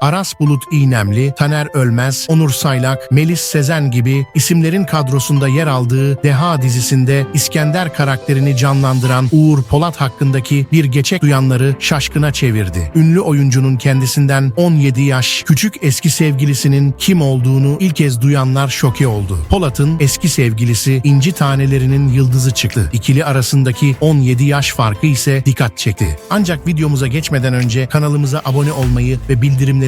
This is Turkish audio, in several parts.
Aras Bulut İğnemli, Taner Ölmez, Onur Saylak, Melis Sezen gibi isimlerin kadrosunda yer aldığı Deha dizisinde İskender karakterini canlandıran Uğur Polat hakkındaki bir geçek duyanları şaşkına çevirdi. Ünlü oyuncunun kendisinden 17 yaş küçük eski sevgilisinin kim olduğunu ilk kez duyanlar şoke oldu. Polat'ın eski sevgilisi İnci Tanelerinin yıldızı çıktı. İkili arasındaki 17 yaş farkı ise dikkat çekti. Ancak videomuza geçmeden önce kanalımıza abone olmayı ve bildirimleri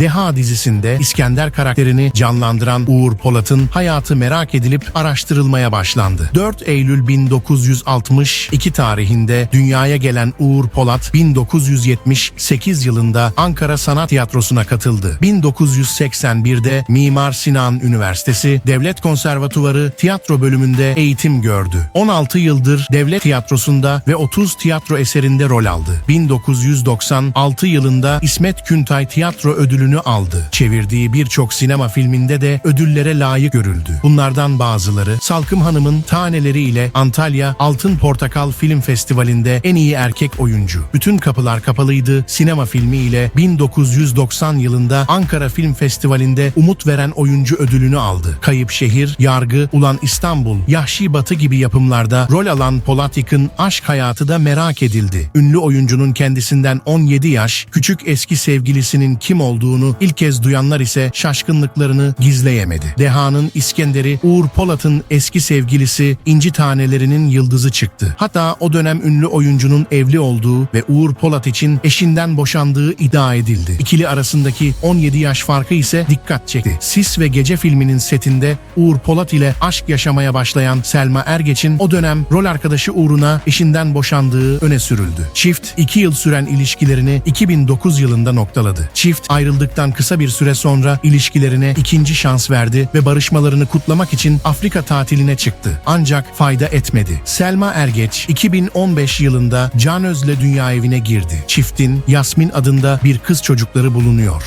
Deha dizisinde İskender karakterini canlandıran Uğur Polat'ın hayatı merak edilip araştırılmaya başlandı. 4 Eylül 1962 tarihinde dünyaya gelen Uğur Polat 1978 yılında Ankara Sanat Tiyatrosu'na katıldı. 1981'de Mimar Sinan Üniversitesi Devlet Konservatuvarı tiyatro bölümünde eğitim gördü. 16 yıldır devlet tiyatrosunda ve 30 tiyatro eserinde rol aldı. 1996 yılında İsmet Küntay Tiyatro Ödülünü aldı. Çevirdiği birçok sinema filminde de ödüllere layık görüldü. Bunlardan bazıları Salkım Hanım'ın Taneleri ile Antalya Altın Portakal Film Festivali'nde en iyi erkek oyuncu. Bütün kapılar kapalıydı sinema filmi ile 1990 yılında Ankara Film Festivali'nde umut veren oyuncu ödülünü aldı. Kayıp Şehir, Yargı, Ulan İstanbul, Yahşi Batı gibi yapımlarda rol alan Polat Yık'ın aşk hayatı da merak edildi. Ünlü oyuncunun kendisinden 17 yaş küçük eski sevgilisinin kim olduğunu ilk kez duyanlar ise şaşkınlıklarını gizleyemedi. Deha'nın İskender'i Uğur Polat'ın eski sevgilisi İnci Tanelerinin yıldızı çıktı. Hatta o dönem ünlü oyuncunun evli olduğu ve Uğur Polat için eşinden boşandığı iddia edildi. İkili arasındaki 17 yaş farkı ise dikkat çekti. Sis ve Gece filminin setinde Uğur Polat ile aşk yaşamaya başlayan Selma Ergeç'in o dönem rol arkadaşı uğruna eşinden boşandığı öne sürüldü. Çift 2 yıl süren ilişkilerini 2009 yılında noktaladı. Çift ayrıldıktan kısa bir süre sonra ilişkilerine ikinci şans verdi ve barışmalarını kutlamak için Afrika tatiline çıktı. Ancak fayda etmedi. Selma Ergeç 2015 yılında Can Öz'le dünya evine girdi. Çiftin Yasmin adında bir kız çocukları bulunuyor.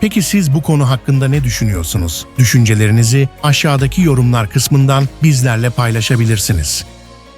Peki siz bu konu hakkında ne düşünüyorsunuz? Düşüncelerinizi aşağıdaki yorumlar kısmından bizlerle paylaşabilirsiniz.